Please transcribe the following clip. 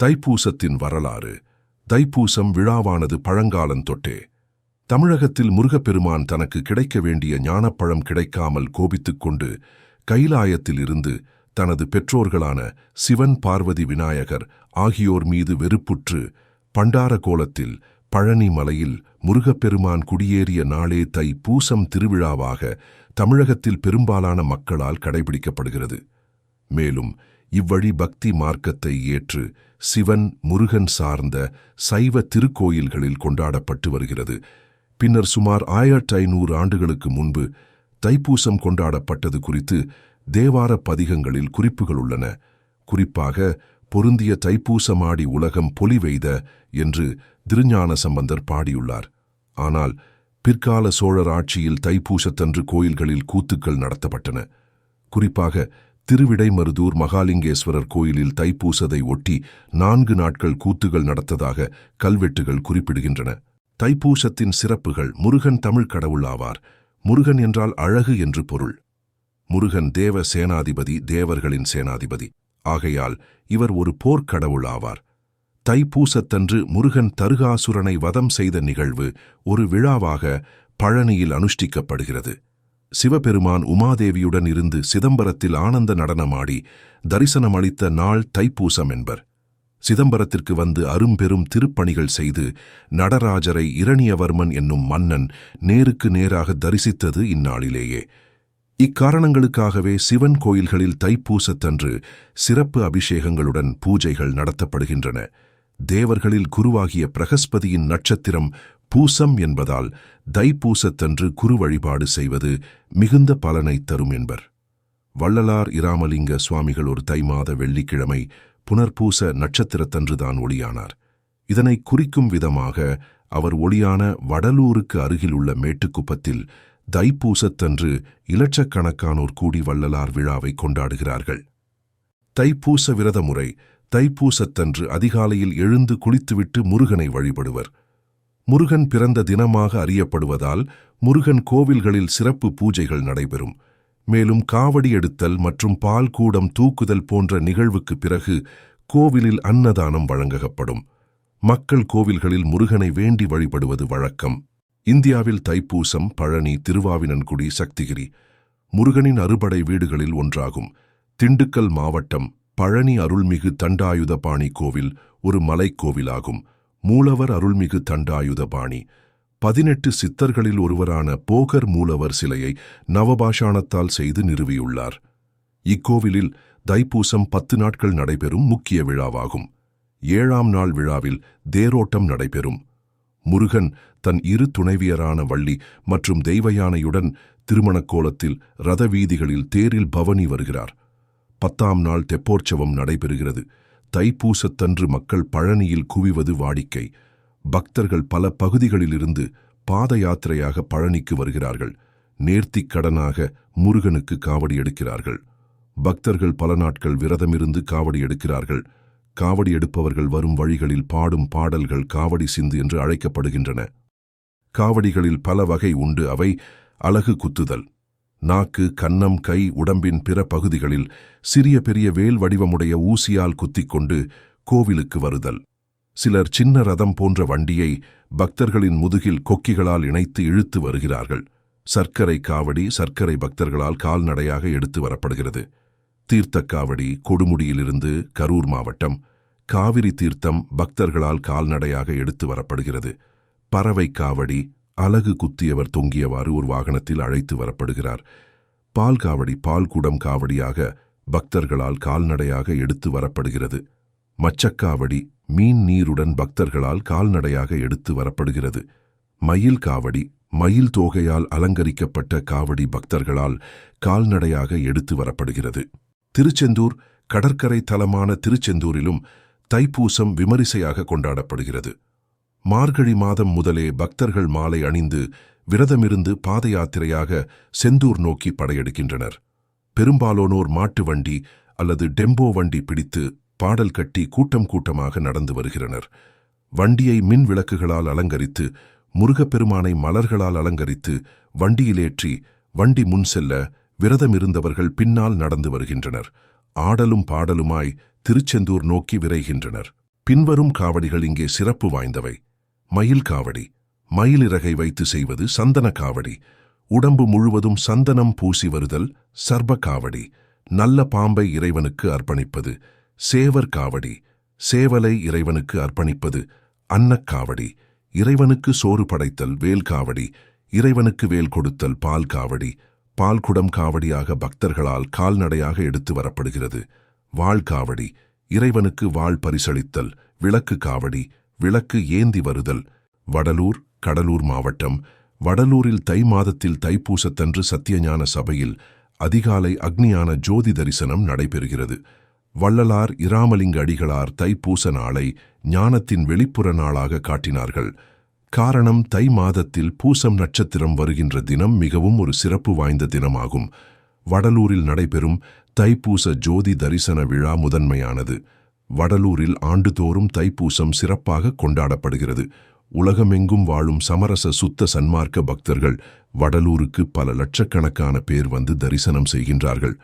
தைப்பூசத்தின் வரலாறு தைப்பூசம் விழாவானது பழங்காலம் தொட்டே. தமிழகத்தில் முருகப்பெருமான் தனக்கு கிடைக்க வேண்டிய ஞானப்பழம் கிடைக்காமல் கோபித்துக் கொண்டு கைலாயத்தில் இருந்து தனது பெற்றோர்களான சிவன் பார்வதி விநாயகர் ஆகியோர் மீது வெறுப்புற்று பண்டார கோலத்தில் பழனி மலையில் முருகப்பெருமான் குடியேறிய நாளே தை பூசம் திருவிழாவாக தமிழகத்தில் பெரும்பாலான மக்களால் கடைபிடிக்கப்படுகிறது. மேலும் இவ்வழி பக்தி மார்க்கத்தை ஏற்று சிவன் முருகன் சார்ந்த சைவ திருக்கோயில்களில் கொண்டாடப்பட்டு வருகிறது. பின்னர் சுமார் ஆயிரத்தி ஐநூறு ஆண்டுகளுக்கு முன்பு தைப்பூசம் கொண்டாடப்பட்டது குறித்து தேவார பதிகங்களில் குறிப்புகள் உள்ளன. குறிப்பாக பொருந்திய தைப்பூசமாடி உலகம் பொலிவெய்த என்று திருஞான சம்பந்தர் பாடியுள்ளார். ஆனால் பிற்கால சோழர் ஆட்சியில் தைப்பூசத்தன்று கோயில்களில் கூத்துக்கள் நடத்தப்பட்டன. குறிப்பாக திருவிடைமருதூர் மகாலிங்கேஸ்வரர் கோயிலில் தைப்பூசதை ஒட்டி நான்கு நாட்கள் கூத்துகள் நடத்ததாக கல்வெட்டுகள் குறிப்பிடுகின்றன. தைப்பூசத்தின் சிறப்புகள் முருகன் தமிழ் கடவுள் ஆவார். முருகன் என்றால் அழகு என்று பொருள். முருகன் தேவ சேனாதிபதி தேவர்களின் சேனாதிபதி. ஆகையால் இவர் ஒரு போர்க்கடவுள் ஆவார். தைப்பூசத்தன்று முருகன் தருகாசுரனை வதம் செய்த நிகழ்வு ஒரு விழாவாக பழனியில் அனுஷ்டிக்கப்படுகிறது. சிவபெருமான் உமாதேவியுடன் இருந்து சிதம்பரத்தில் ஆனந்த நடனமாடி தரிசனமளித்த நாள் தைப்பூசம் என்பர். சிதம்பரத்திற்கு வந்து அரும்பெரும் திருப்பணிகள் செய்து நடராஜரை இரணியவர்மன் என்னும் மன்னன் நேருக்கு நேராக தரிசித்தது இந்நாளிலேயே. இக்காரணங்களுக்காகவே சிவன் கோயில்களில் தைப்பூசத்தன்று சிறப்பு அபிஷேகங்களுடன் பூஜைகள் நடத்தப்படுகின்றன. தேவர்களில் குருவாகிய பிரகஸ்பதியின் நட்சத்திரம் பூசம் என்பதால் தைப்பூசத்தன்று குரு வழிபாடு செய்வது மிகுந்த பலனைத் தரும் என்பர். வள்ளலார் இராமலிங்க சுவாமிகள் ஒரு தை மாத வெள்ளிக்கிழமை புனர்பூச நட்சத்திரத்தன்றுதான் ஒளியானார். இதனை குறிக்கும் விதமாக அவர் ஒளியான வடலூருக்கு அருகில் உள்ள மேட்டுக்குப்பத்தில் தைப்பூசத்தன்று இலட்சக்கணக்கானோர் கூடி வள்ளலார் விழாவை கொண்டாடுகிறார்கள். தைப்பூச விரத முறை தைப்பூசத்தன்று அதிகாலையில் எழுந்து குளித்துவிட்டு முருகனை வழிபடுவர். முருகன் பிறந்த தினமாக அறியப்படுவதால் முருகன் கோவில்களில் சிறப்பு பூஜைகள் நடைபெறும். மேலும் காவடி எடுத்தல் மற்றும் பால் கூடம் தூக்குதல் போன்ற நிகழ்வுக்கு பிறகு கோவிலில் அன்னதானம் வழங்கப்படும். மக்கள் கோவில்களில் முருகனை வேண்டி வழிபடுவது வழக்கம். இந்தியாவில் தைப்பூசம் பழனி திருவாவினன்குடி சக்திகிரி முருகனின் அறுபடை வீடுகளில் ஒன்றாகும். திண்டுக்கல் மாவட்டம் பழனி அருள்மிகு தண்டாயுதபாணி கோவில் ஒரு மலைக்கோவிலாகும் மூலவர் அருள்மிகு தண்டாயுதபாணி பதினெட்டு சித்தர்களில் ஒருவரான போகர் மூலவர் சிலையை நவபாஷாணத்தால் செய்து நிறுவியுள்ளார். இக்கோவிலில் தைப்பூசம் பத்து நாட்கள் நடைபெறும் முக்கிய விழாவாகும். ஏழாம் நாள் விழாவில் தேரோட்டம் நடைபெறும். முருகன் தன் இரு துணைவியரான வள்ளி மற்றும் தெய்வயானையுடன் திருமணக் கோலத்தில் ரத வீதிகளில் தேரில் பவனி வருகிறார். பத்தாம் நாள் தெப்போற்சவம் நடைபெறுகிறது. தைப்பூசத்தன்று மக்கள் பழனியில் குவிவது வாடிக்கை. பக்தர்கள் பல பகுதிகளிலிருந்து பாத யாத்திரையாக பழனிக்கு வருகிறார்கள். நேர்த்திக் கடனாக முருகனுக்கு காவடி எடுக்கிறார்கள். பக்தர்கள் பல நாட்கள் விரதமிருந்து காவடி எடுக்கிறார்கள். காவடி எடுப்பவர்கள் வரும் வழிகளில் பாடும் பாடல்கள் காவடி சிந்து என்று அழைக்கப்படுகின்றன. காவடிகளில் பல வகை உண்டு. அவை அலகு குத்துதல். நாக்கு கன்னம் கை உடம்பின் பிற பகுதிகளில் சிறிய பெரிய வேல் வடிவமுடைய ஊசியால் குத்திக்கொண்டு கோவிலுக்கு வருதல். சிலர் சின்ன ரதம் போன்ற வண்டியை பக்தர்களின் முதுகில் கொக்கிகளால் இணைத்து இழுத்து வருகிறார்கள். சர்க்கரை காவடி சர்க்கரை பக்தர்களால் கால்நடையாக எடுத்து வரப்படுகிறது. தீர்த்தக்காவடி கொடுமுடியிலிருந்து கரூர் மாவட்டம் காவிரி தீர்த்தம் பக்தர்களால் கால்நடையாக எடுத்து வரப்படுகிறது. பறவை காவடி அலகு குத்தியவர் தொங்கியவாறு ஒரு வாகனத்தில் அழைத்து வரப்படுகிறார். பால் காவடி பால் குடம் காவடியாக பக்தர்களால் கால்நடையாக எடுத்து வரப்படுகிறது. மச்சக்காவடி மீன் நீருடன் பக்தர்களால் கால்நடையாக எடுத்து வரப்படுகிறது. மயில் காவடி மயில் தோகையால் அலங்கரிக்கப்பட்ட காவடி பக்தர்களால் கால்நடையாக எடுத்து வரப்படுகிறது. திருச்செந்தூர் கடற்கரை தலமான திருச்செந்தூரிலும் தைப்பூசம் விமரிசையாக கொண்டாடப்படுகிறது. மார்கழி மாதம் முதலே பக்தர்கள் மாலை அணிந்து விரதமிருந்து பாத யாத்திரையாக செந்தூர் நோக்கி படையெடுக்கின்றனர். பெரும்பாலோனோர் மாட்டு வண்டி அல்லது டெம்போ வண்டி பிடித்து பாடல் கட்டி கூட்டம் கூட்டமாக நடந்து வருகிறனர். வண்டியை மின் விளக்குகளால் அலங்கரித்து முருகப்பெருமானை மலர்களால் அலங்கரித்து வண்டியிலேற்றி வண்டி முன் செல்ல விரதமிருந்தவர்கள் பின்னால் நடந்து வருகின்றனர். ஆடலும் பாடலுமாய் திருச்செந்தூர் நோக்கி விரைகின்றனர். பின்வரும் காவடிகள் இங்கே சிறப்பு வாய்ந்தவை. மயில் காவடி. மயிலிறகை வைத்து செய்வது சந்தன காவடி. உடம்பு முழுவதும் சந்தனம் பூசி வருதல் சர்ப காவடி. நல்ல பாம்பை இறைவனுக்கு அர்ப்பணிப்பது சேவர் காவடி. சேவலை இறைவனுக்கு அர்ப்பணிப்பது அன்னக்காவடி இறைவனுக்கு சோறு படைத்தல் வேல் காவடி. இறைவனுக்கு வேல் கொடுத்தல் பால் காவடி. பால் குடம் காவடியாக பக்தர்களால் கால்நடையாக எடுத்து வரப்படுகிறது. வாழ் காவடி. இறைவனுக்கு வாழ் பரிசளித்தல் விளக்கு காவடி. விளக்கு ஏந்தி வருதல். வடலூர் கடலூர் மாவட்டம். வடலூரில் தை மாதத்தில் தைப்பூசத்தன்று சத்தியஞான சபையில் அதிகாலை அக்னியான ஜோதி தரிசனம் நடைபெறுகிறது. வள்ளலார் இராமலிங்க அடிகளார் தைப்பூச நாளை ஞானத்தின் வெளிப்புற நாளாக காட்டினார்கள். காரணம் தை மாதத்தில் பூசம் நட்சத்திரம் வருகின்ற தினம் மிகவும் ஒரு சிறப்பு வாய்ந்த தினமாகும். வடலூரில் நடைபெறும் தைப்பூச ஜோதி தரிசன விழா முதன்மையானது. வடலூரில் ஆண்டுதோறும் தைப்பூசம் சிறப்பாக கொண்டாடப்படுகிறது. உலகமெங்கும் வாழும் சமரச சுத்த சன்மார்க்க பக்தர்கள் வடலூருக்கு பல லட்சக்கணக்கான பேர் வந்து தரிசனம் செய்கின்றார்கள்.